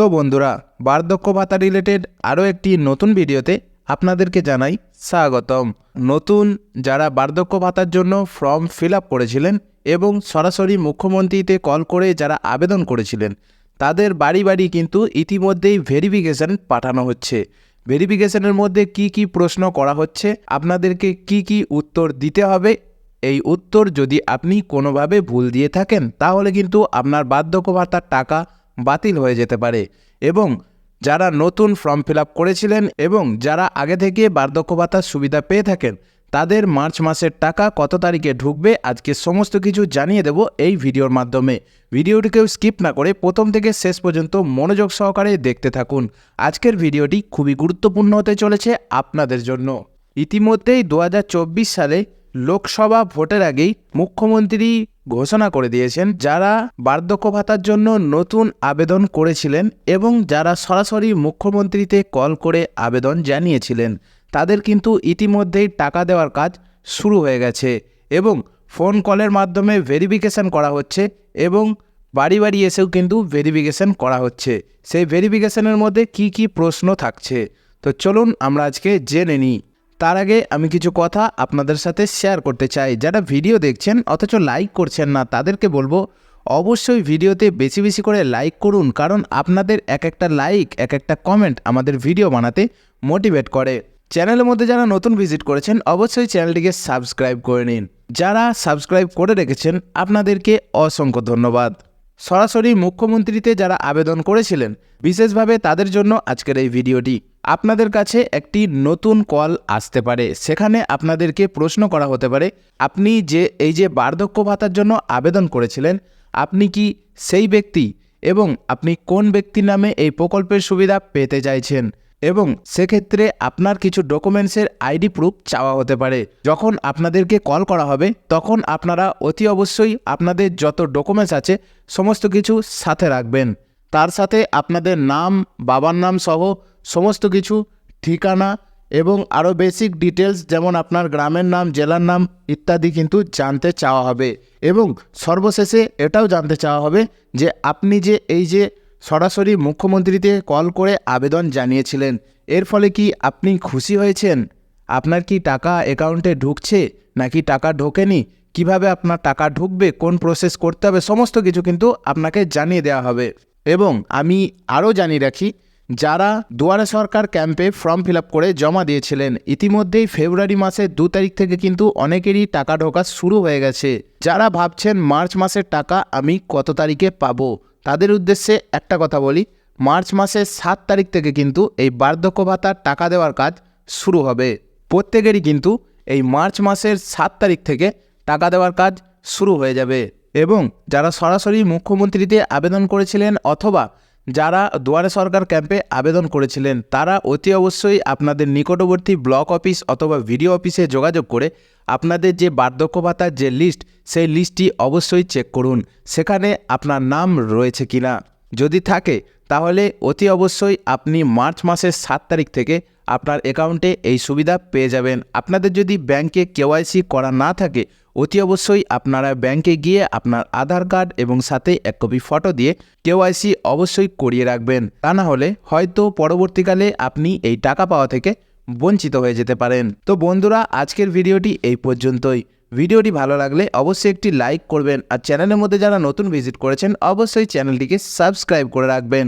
তো বন্ধুরা, বার্ধক্য ভাতা রিলেটেড আরও একটি নতুন ভিডিওতে আপনাদেরকে জানাই স্বাগতম। নতুন যারা বার্ধক্য ভাতার জন্য ফর্ম ফিল আপ করেছিলেন এবং সরাসরি মুখ্যমন্ত্রীতে কল করে যারা আবেদন করেছিলেন, তাদের বাড়ি বাড়ি কিন্তু ইতিমধ্যেই ভেরিফিকেশন পাঠানো হচ্ছে। ভেরিফিকেশনের মধ্যে কি কি প্রশ্ন করা হচ্ছে, আপনাদেরকে কি কি উত্তর দিতে হবে, এই উত্তর যদি আপনি কোনোভাবে ভুল দিয়ে থাকেন, তাহলে কিন্তু আপনার বার্ধক্য ভাতার টাকা বাতিল হয়ে যেতে পারে এবং যারা নতুন ফর্ম ফিল করেছিলেন এবং যারা আগে থেকে বার্ধক্য ভাতার সুবিধা পেয়ে থাকেন, তাদের মার্চ মাসের টাকা কত তারিখে ঢুকবে আজকে সমস্ত কিছু জানিয়ে দেব এই ভিডিওর মাধ্যমে। ভিডিওটিকেও স্কিপ না করে প্রথম থেকে শেষ পর্যন্ত মনোযোগ সহকারে দেখতে থাকুন। আজকের ভিডিওটি খুবই গুরুত্বপূর্ণ হতে চলেছে আপনাদের জন্য। ইতিমধ্যেই দু হাজার চব্বিশ সালে লোকসভা ভোটের আগেই মুখ্যমন্ত্রী ঘোষণা করে দিয়েছেন, যারা বার্ধক্য ভাতার জন্য নতুন আবেদন করেছিলেন এবং যারা সরাসরি মুখ্যমন্ত্রীতে কল করে আবেদন জানিয়েছিলেন, তাদের কিন্তু ইতিমধ্যেই টাকা দেওয়ার কাজ শুরু হয়ে গেছে এবং ফোন কলের মাধ্যমে ভেরিফিকেশন করা হচ্ছে এবং বাড়ি বাড়ি এসেও কিন্তু ভেরিফিকেশন করা হচ্ছে। সেই ভেরিফিকেশনের মধ্যে কি কি প্রশ্ন থাকছে? তো চলুন আমরা আজকে জেনে নিই। তার আগে আমি কিছু কথা আপনাদের সাথে শেয়ার করতে চাই। যারা ভিডিও দেখছেন অথচ লাইক করছেন না, তাদেরকে বলব অবশ্যই ভিডিওতে বেশি বেশি করে লাইক করুন, কারণ আপনাদের এক একটা লাইক এক একটা কমেন্ট আমাদের ভিডিও বানাতে মোটিভেট করে। চ্যানেলের মধ্যে যারা নতুন ভিজিট করেছেন, অবশ্যই চ্যানেলটিকে সাবস্ক্রাইব করে নিন। যারা সাবস্ক্রাইব করে রেখেছেন, আপনাদেরকে অসংখ্য ধন্যবাদ। সরাসরি মুখ্যমন্ত্রীতে যারা আবেদন করেছিলেন, বিশেষভাবে তাদের জন্য আজকের এই ভিডিওটি। আপনাদের কাছে একটি নতুন কল আসতে পারে, সেখানে আপনাদেরকে প্রশ্ন করা হতে পারে, আপনি যে, এই যে বার্ধক্য ভাতার জন্য আবেদন করেছিলেন, আপনি কি সেই ব্যক্তি এবং আপনি কোন ব্যক্তির নামে এই প্রকল্পের সুবিধা পেতে চাইছেন? এবং সেক্ষেত্রে আপনার কিছু ডকুমেন্টসের আইডি প্রুফ চাওয়া হতে পারে। যখন আপনাদেরকে কল করা হবে, তখন আপনারা অতি অবশ্যই আপনাদের যত ডকুমেন্টস আছে, সমস্ত কিছু সাথে রাখবেন। তার সাথে আপনাদের নাম, বাবার নাম সহ সমস্ত কিছু, ঠিকানা এবং আরও বেসিক ডিটেলস যেমন আপনার গ্রামের নাম, জেলার নাম ইত্যাদি কিন্তু জানতে চাওয়া হবে। এবং সর্বশেষে এটাও জানতে চাওয়া হবে যে আপনি যে এই যে সরাসরি মুখ্যমন্ত্রীতে কল করে আবেদন জানিয়েছিলেন। এর ফলে কি আপনি খুশি হয়েছেন? আপনার কি টাকা অ্যাকাউন্টে ঢুকছে নাকি টাকা ঢোকেনি? কীভাবে আপনার টাকা ঢুকবে? কোন প্রসেস করতে হবে? সমস্ত কিছু কিন্তু আপনাকে জানিয়ে দেওয়া হবে। এবং আমি আরও জানিয়ে রাখি, যারা দুয়ারে সরকার ক্যাম্পে ফর্ম ফিল করে জমা দিয়েছিলেন, ইতিমধ্যেই ফেব্রুয়ারি মাসের দু তারিখ থেকে কিন্তু অনেকেরই টাকা ঢোকা শুরু হয়ে গেছে। যারা ভাবছেন মার্চ মাসের টাকা আমি কত তারিখে পাবো? তাদের উদ্দেশ্যে একটা কথা বলি, মার্চ মাসের সাত তারিখ থেকে কিন্তু এই বার্ধক্য ভাতার টাকা দেওয়ার কাজ শুরু হবে। প্রত্যেকেরই কিন্তু এই মার্চ মাসের সাত তারিখ থেকে টাকা দেওয়ার কাজ শুরু হয়ে যাবে। এবং যারা সরাসরি মুখ্যমন্ত্রীতে আবেদন করেছিলেন অথবা যারা দুয়ারে সরকার ক্যাম্পে আবেদন করেছিলেন, তারা অতি অবশ্যই আপনাদের নিকটবর্তী ব্লক অফিস অথবা ভিডিও অফিসে যোগাযোগ করে আপনাদের যে বার্ধক্য ভাতার যে লিস্ট, সেই লিস্টটি অবশ্যই চেক করুন। সেখানে আপনার নাম রয়েছে কিনা। যদি থাকে, তাহলে অতি অবশ্যই আপনি মার্চ মাসের সাত তারিখ থেকে আপনার অ্যাকাউন্টে এই সুবিধা পেয়ে যাবেন। আপনাদের যদি ব্যাংকে কেওয়াইসি করা না থাকে, অতি অবশ্যই আপনারা ব্যাংকে গিয়ে আপনার আধার কার্ড এবং সাথে এক কপি ফটো দিয়ে কেওয়াইসি অবশ্যই করিয়ে রাখবেন। তা না হলে হয়তো পরবর্তীকালে আপনি এই টাকা পাওয়া থেকে বঞ্চিত হয়ে যেতে পারেন। তো বন্ধুরা, আজকের ভিডিওটি এই পর্যন্তই। ভিডিওটি ভালো লাগলে অবশ্যই একটি লাইক করবেন আর চ্যানেলের মধ্যে যারা নতুন ভিজিট করেছেন, অবশ্যই চ্যানেলটিকে সাবস্ক্রাইব করে রাখবেন।